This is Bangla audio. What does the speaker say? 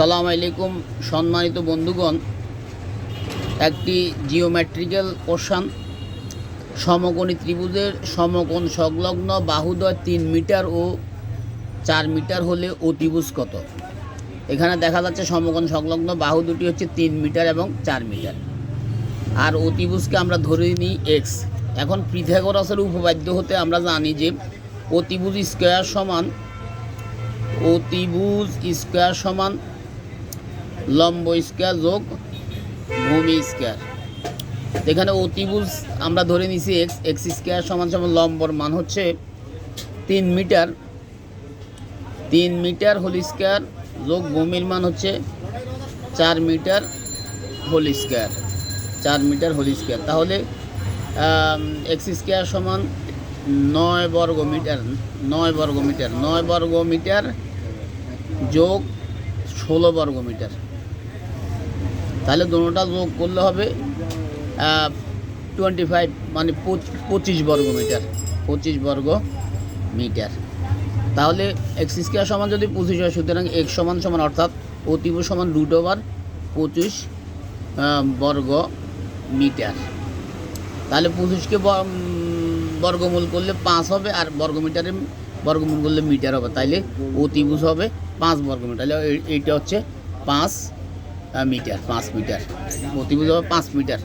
সালাম আলাইকুম, সম্মানিত বন্ধুগণ। একটি জিওমেট্রিক্যাল কোশ্চান সমকোণী ত্রিভুজের সমকোণ সংলগ্ন বাহুদ্বয় তিন মিটার ও চার মিটার হলে অতিভুজ কত? এখানে দেখা যাচ্ছে সমকোণ সংলগ্ন বাহু দুটি হচ্ছে তিন মিটার এবং চার মিটার। আর অতিভুজকে আমরা ধরে নিই এক্স এখন পৃথাগোরাসের উপবাদ্য হতে আমরা জানি যে অতিভুজ স্কোয়ার সমান, অতিভুজ স্কোয়ার সমান লম্ব স্কোয়ার যোগ ভূমি স্কোয়ার। এখানে অতিভুজ আমরা ধরে নিছি এক্স এক্স স্কোয়ার সমান সমান লম্বর মান হচ্ছে তিন মিটার। তিন মিটার হোল স্কোয়ার যোগ ভূমির মান হচ্ছে চার মিটার হোল স্কোয়ার। চার মিটার হোল স্কোয়ার। তাহলে এক্স স্কোয়ার সমান নয় বর্গ মিটার, নয় বর্গ মিটার, নয় বর্গ মিটার যোগ ষোলো বর্গ মিটার। তাহলে দুটোটা যোগ করলে হবে টোয়েন্টি ফাইভ মানে পঁচ- পঁচিশ বর্গ মিটার, পঁচিশ বর্গ মিটার। তাহলে এক্স স্কোয়ার সমান যদি পঁচিশ হয়, সুতরাং এক্স সমান সমান অর্থাৎ অতিব সমান রুট ওভার পঁচিশ বর্গ মিটার। তাহলে পঁচিশকে বর্গমূল করলে পাঁচ হবে, আর বর্গ মিটারে বর্গমূল করলে মিটার হবে। তাইলে অতিভুজ হবে পাঁচ বর্গমিটার তাহলে এই- এইটা হচ্ছে পাঁচ মিটার পাঁচ মিটার। অতিভুজ হবে পাঁচ মিটার।